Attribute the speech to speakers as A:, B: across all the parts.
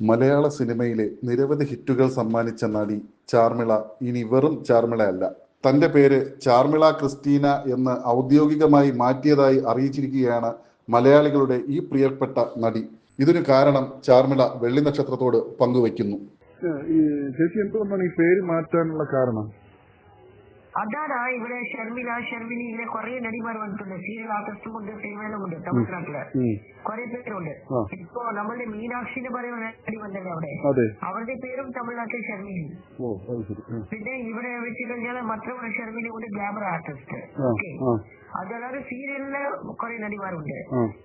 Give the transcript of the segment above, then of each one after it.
A: മലയാള സിനിമയിലെ നിരവധി ഹിറ്റുകൾ സമ്മാനിച്ച നടി ചാർമിള ഇനി വെറും ചാർമിളയല്ല തന്റെ പേര് ചാർമിള ക്രിസ്റ്റീന എന്ന് ഔദ്യോഗികമായി മാറ്റിയതായി അറിയിച്ചിരിക്കുകയാണ് മലയാളികളുടെ ഈ പ്രിയപ്പെട്ട നടി. ഇതിനു കാരണം ചാർമിള വെള്ളി നക്ഷത്രത്തോട് പങ്കുവയ്ക്കുന്നു.
B: ചേച്ചി എന്തുകൊണ്ടാണ് ഈ പേര് മാറ്റാനുള്ള കാരണം?
C: അതാണ് ഇവിടെ ഷർമില ഷർമിനി ഇങ്ങനെ കുറെ നടിമാർ വന്നിട്ടുണ്ട്. സീരിയൽ ആർട്ടിസ്റ്റും ഉണ്ട് സിനിമയിലും ഉണ്ട്
B: തമിഴ്നാട്ടിൽ.
C: കുറെ പേരുണ്ട്. ഇപ്പൊ നമ്മളുടെ മീനാക്ഷി എന്ന് പറയുന്ന നടി വന്നല്ലേ അവിടെ. അവരുടെ പേരും തമിഴ്നാട്ടിൽ ഷർമിനി. പിന്നെ ഇവിടെ വെച്ച് കഴിഞ്ഞാൽ മറ്റൊരു ഷർമിനി ഉണ്ട് ഗ്ലാമർ ആർട്ടിസ്റ്റ്. ഓക്കെ? അതല്ലാതെ സീരിയലിൽ കുറെ നടിമാരുണ്ട്.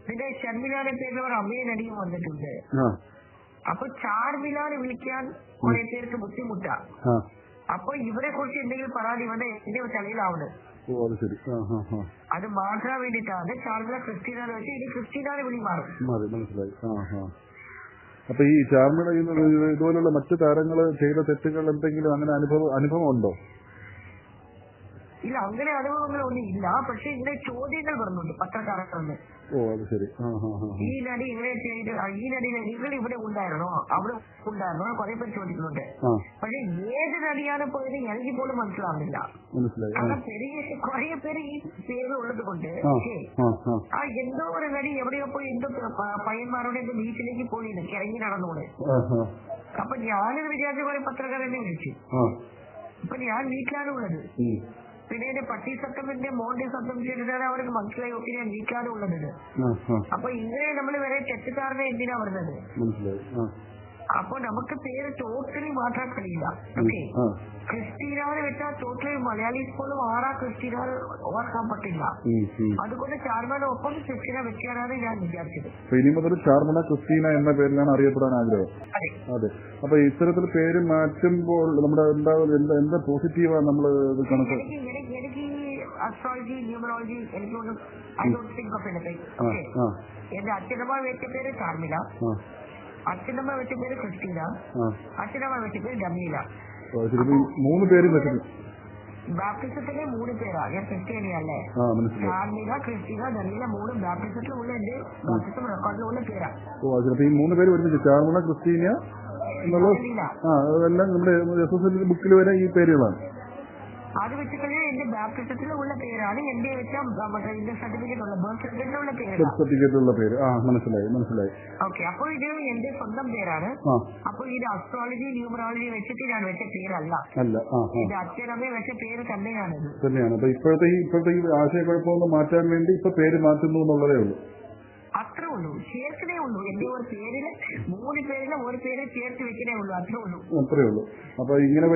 C: പിന്നെ ഷർമിലയുടെ പേരിൽ ഒരു അമ്മയെ നടിയും വന്നിട്ടുണ്ട്. അപ്പൊ ചാർമിലാന്ന് വിളിക്കാൻ കുറെ പേർക്ക് ബുദ്ധിമുട്ടാ. അപ്പൊ ഇവരെ കുറിച്ച് എന്തെങ്കിലും പരാതി ഇവരുടെ എന്റെ തലയിലാവുന്നത്
B: അത്
C: മാറ്റാൻ വേണ്ടിട്ടാണ് ചാർമില ക്രിസ്റ്റീന വെച്ചാൽ ഇനി ക്രിസ്റ്റീനാണ് വിളി മാറും.
B: മനസ്സിലായി. അപ്പൊ ഈ ചാർമിള ഇതുപോലുള്ള മറ്റു താരങ്ങൾ ചെയ്ത തെറ്റുകൾ എന്തെങ്കിലും അങ്ങനെ അനുഭവം അനുഭവം ഉണ്ടോ?
C: ഇല്ല അങ്ങനെ അനുഭവങ്ങളൊന്നും ഇല്ല. പക്ഷെ ഇങ്ങനെ ചോദ്യങ്ങൾ വരുന്നുണ്ട് പത്രക്കാരൊക്കെ
B: ഓ അത് ശരി.
C: ഈ നടി ഇങ്ങനെ ചെയ്ത് ഈ നടി നിങ്ങൾ ഇവിടെ ഉണ്ടായിരുന്നോ? അവിടെ ഉണ്ടായിരുന്നോ? കുറെ പേര് ചോദിക്കുന്നുണ്ട്. പക്ഷെ ഏത് നടിയാണ് പോയത് എനിക്ക് പോലും മനസ്സിലാവുന്നില്ല. കാരണം പെരിയ കുറെ പേര് ഈ പേര് ഉള്ളത് കൊണ്ട്
B: ആ
C: എന്തോ ഒരു നടി എവിടെയോ പോയി എന്തോ പയ്യന്മാരുടെ എന്തോ വീട്ടിലേക്ക് പോയി ഇറങ്ങി നടന്നോടെ
B: ആ
C: അപ്പൊ ഞാനൊരു വിചാരിച്ച കുറെ പത്രക്കാരനെ വിളിച്ചു. അപ്പൊ ഞാൻ വീട്ടിലാണ് ഉള്ളത്.
B: ഉം.
C: പിന്നെ എന്റെ പട്ടി സത്യത്തിന്റെ മോണ്ടി സത്തം ചെയ്തിട്ടാണ് അവർക്ക് മനസ്സിലായി ഒത്തിരി നീക്കാതെ ഉള്ളത് അപ്പൊ ഇങ്ങനെ നമ്മൾ വരെ തെറ്റിദ്ധാരണ എന്തിനാ വരുന്നത്?
B: മനസ്സിലായി
C: അപ്പൊ നമുക്ക് പേര് ടോട്ടലി മാറ്റാൻ കഴിയില്ല. ഓക്കെ
B: ആ.
C: ക്രിസ്റ്റീനാന്ന് വെച്ചാൽ ടോട്ടലി മലയാളീസ് പോലും ആറാ ക്രിസ്റ്റീന ഓർക്കാൻ പറ്റില്ല. അതുകൊണ്ട് ചാർമന ഒപ്പം ക്രിസ്റ്റീന വെക്കാനാണ് ഞാൻ വിചാരിച്ചത്.
B: ഇനി മുതൽ ചാർമണ ക്രിസ്റ്റീന എന്ന പേരിലാണ് അറിയപ്പെടാൻ ആഗ്രഹം.
C: അതെ.
B: അപ്പൊ ഇത്തരത്തിൽ പേര് മാറ്റുമ്പോൾ നമ്മുടെ എന്താ എന്താ പോസിറ്റീവാണ് പോസിറ്റീവാ നമ്മൾ കണക്ക്?
C: എനിക്ക് എനിക്ക് എനിക്ക് അസ്ട്രോളജി ന്യൂമറോളജി എനിക്കൊന്നും I don't think of anything
B: ആ
C: ഓക്കെ
B: ആ.
C: എന്റെ അച്ഛനമ്മ വെച്ച പേര് ചാർമില. അച്ഛനമ്മ വെച്ച പേര് ക്രിസ്റ്റീന. അച്ഛനമ്മ വെച്ച പേര്
B: ജമീല. മൂന്ന് പേര് ബാപ്റ്റിസത്തിന്റെ
C: ബാപ്റ്റിസത്തിലെ മൂന്ന് പേരാ. ഞാൻ ക്രിസ്ത്യാനിയല്ലേ
B: ആ മനസ്സിലായി.
C: ജമീല മൂന്നും ബാപ്റ്റിസത്തിലുള്ള എന്റെ ബാപ്റ്റിസം റെക്കോർഡിലുള്ള പേരാ.
B: ഈ മൂന്ന് പേര് ഒരുമിച്ച് എന്നുള്ള
C: ഡമീല
B: ആ അതെല്ലാം നമ്മുടെ ബുക്കിൽ വരെ ഈ പേരുകളാണ്.
C: അത് വെച്ച് കഴിഞ്ഞാൽ എന്റെ ബാപ്റ്റിസത്തിലുള്ള പേരാണ് എന്റെ വെച്ചാൽ സർട്ടിഫിക്കറ്റ് ഉള്ള ബർത്ത് സർട്ടിഫിക്കറ്റിലുള്ള പേരാ.
B: സർട്ടിഫിക്കറ്റിലുള്ള പേര്. ആ മനസ്സിലായി മനസ്സിലായി.
C: ഓക്കെ അപ്പൊ ഇത് എന്റെ സ്വന്തം പേരാണ്.
B: അപ്പോൾ
C: അപ്പൊ ഇത് അസ്ട്രോളജി ന്യൂമറോളജി വെച്ചിട്ട് ഞാൻ വെച്ച പേരല്ല.
B: അല്ല
C: ഇത് അച്ഛനമ്മ വെച്ച പേര് തന്നെയാണ്
B: തന്നെയാണ്. അപ്പൊ ഇപ്പോഴത്തെ ഇപ്പോഴത്തെ ഈ ആശയക്കുഴപ്പമൊന്ന് മാറ്റാൻ വേണ്ടി ഇപ്പൊ പേര് മാറ്റുന്നു എന്നുള്ളതേ ഉള്ളൂ.
C: അത്രേ ഉള്ളൂ ചേർക്കണേ ഉള്ളൂ. എന്റെ ഒരു പേരിൽ മൂന്ന് ഒരു പേര് ചേർത്ത് വെക്കണേ ഉള്ളൂ അത്രേ ഉള്ളൂ.
B: അത്രേ ഉള്ളൂ. അപ്പൊ ഇങ്ങനെ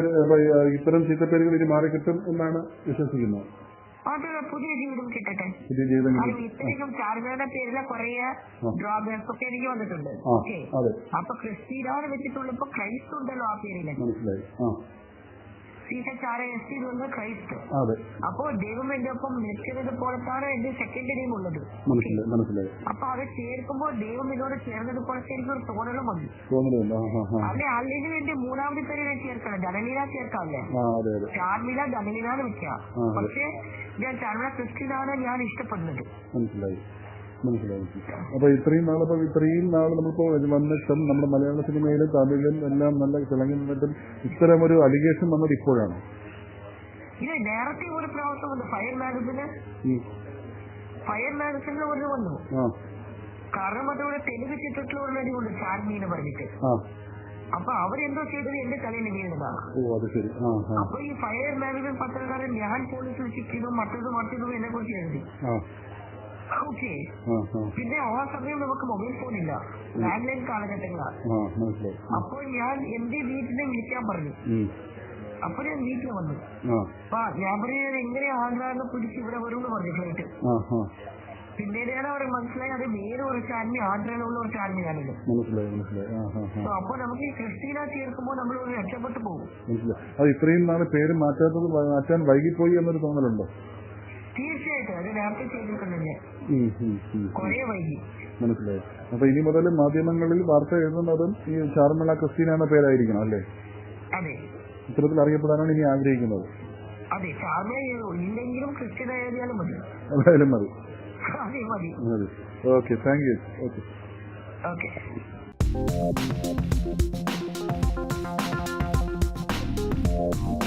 B: ഇത്തരം ചീത്തപ്പേരുകൾ ഇനി മാറി കിട്ടും എന്നാണ് വിശ്വസിക്കുന്നത്.
C: അത് പുതിയ ജീവിതം കിട്ടട്ടെ.
B: പുതിയ ജീവിതം
C: ഇത്രയും ചാർജറുടെ പേരിലെ കുറെ ഡ്രോബാക്സ് ഒക്കെ എനിക്ക് വന്നിട്ടുണ്ട്. ഓക്കെ. അപ്പൊ ക്രിസ്റ്റീനാണ് വെച്ചിട്ടുള്ളപ്പോ ക്രൈസ്റ്റ് ഉണ്ടല്ലോ ആ പേരിൽ.
B: മനസ്സിലായി.
C: എസ് ടി ക്രൈസ്റ്റ് അപ്പോ ദൈവം എന്റെ ഒപ്പം നിൽക്കുന്നത് പോലത്താണ് എന്റെ സെക്കൻഡ് നെയിം ഉള്ളത്.
B: മനസ്സിലായി മനസ്സിലായി.
C: അപ്പൊ അത് ചേർക്കുമ്പോൾ ദൈവം എന്നോട് ചേർന്നത് പോലത്തെ എനിക്കൊരു തോന്നലും വന്നു. അല്ലെ അല്ലെങ്കിൽ എന്റെ മൂന്നാമത്തെ പേര് ഞാൻ ചേർക്കണം ധനലീല ചേർക്കാമല്ലേ ചാർമില ധനലീല എന്ന് വെക്കാം പക്ഷെ ഞാൻ ചാർമില ക്രിസ്ത്യനാണ് ഞാൻ ഇഷ്ടപ്പെടുന്നത്.
B: മനസ്സിലായി. മനസ്സിലായി അപ്പൊ ഇത്രയും നാൾ നാളപ്പോ ഇത്രയും നാൾ നമ്മളിപ്പോ വന്നിട്ടും നമ്മുടെ മലയാള സിനിമയിലും തമിഴിലും എല്ലാം നല്ല തിളങ്ങി നിന്നിട്ടും ഇത്തരം ഒരു അലിഗേഷൻ വന്നത് ഇപ്പോഴാണ്.
C: ഇത് നേരത്തെ ഒരു പ്രാവശ്യം വന്നു. ഫയർ മാഗസിന് ഫയർ മാഗസിനിൽ ഒന്ന് വന്നു.
B: ആ.
C: കാരണം അതോടെ തെലുങ്ക് ചിത്രത്തിൽ ഒരു നടിയുണ്ട് ചാർമി എന്ന് പറഞ്ഞിട്ട്.
B: ആ.
C: അപ്പൊ അവരെന്തോ ചെയ്തത് എന്റെ തലയിൽ
B: ആ
C: അപ്പൊ ഈ ഫയർ മാഗസിൻ പത്രക്കാരൻ ഞാൻ പോലീസിൽ സിക്കിയതും മറ്റതും മറ്റതും എന്നെ കുറിച്ച് എഴുതി
B: ആ.
C: ഓക്കെ പിന്നെ ആ സമയം നമുക്ക് മൊബൈൽ ഫോൺ ഇല്ല. ലാൻഡ് ലൈൻ കാലഘട്ടങ്ങളാണ്
B: അപ്പൊ
C: അപ്പോൾ ഞാൻ എന്റെ വീട്ടിനെ വിളിക്കാൻ പറഞ്ഞു. അപ്പൊ ഞാൻ വീട്ടിൽ വന്നു. അപ്പൊ ഞാൻ പറയുന്നത് എങ്ങനെ ആന്ധ്രാന്ന് പിടിച്ച് ഇവിടെ വരും എന്ന് പറഞ്ഞു ഫ്ലൈറ്റ് പിന്നീടാണ് അവർ മനസ്സിലായി? അത് വേറെ ഒരു ചാനൽ ആന്ധ്രയിലുള്ള ഒരു ചാനലാണിത് അപ്പൊ നമുക്ക് ഈ ക്രിസ്റ്റീന ചേർക്കുമ്പോൾ നമ്മൾ ഒരു രക്ഷപ്പെട്ടു പോകും.
B: അത് ഇത്രയും നാൾ പേര് മാറ്റാത്തത് മാറ്റാൻ വൈകിപ്പോയി എന്നൊരു തോന്നലുണ്ടോ?
C: തീർച്ചയായിട്ടും. അത് നേരത്തെ ചെയ്തിട്ടുണ്ട് ഞാൻ കുറെ വൈകി
B: മനസ്സിലായി. അപ്പൊ ഇനി മുതൽ മാധ്യമങ്ങളിൽ വാർത്ത എഴുതുന്നതും ഈ ചാർമിള ക്രിസ്റ്റീന എന്ന പേരായിരിക്കണം അല്ലേ?
C: അതെ.
B: ഇത്തരത്തിൽ അറിയപ്പെടാനാണ് ഇനി ആഗ്രഹിക്കുന്നത്.
C: അതെ ചാർമിള ഇല്ലെങ്കിലും ക്രിസ്റ്റീന ആയാലും മതി.
B: അതായാലും മതി.
C: മതി.
B: Okay thank you okay.
C: Okay.
A: Thank you.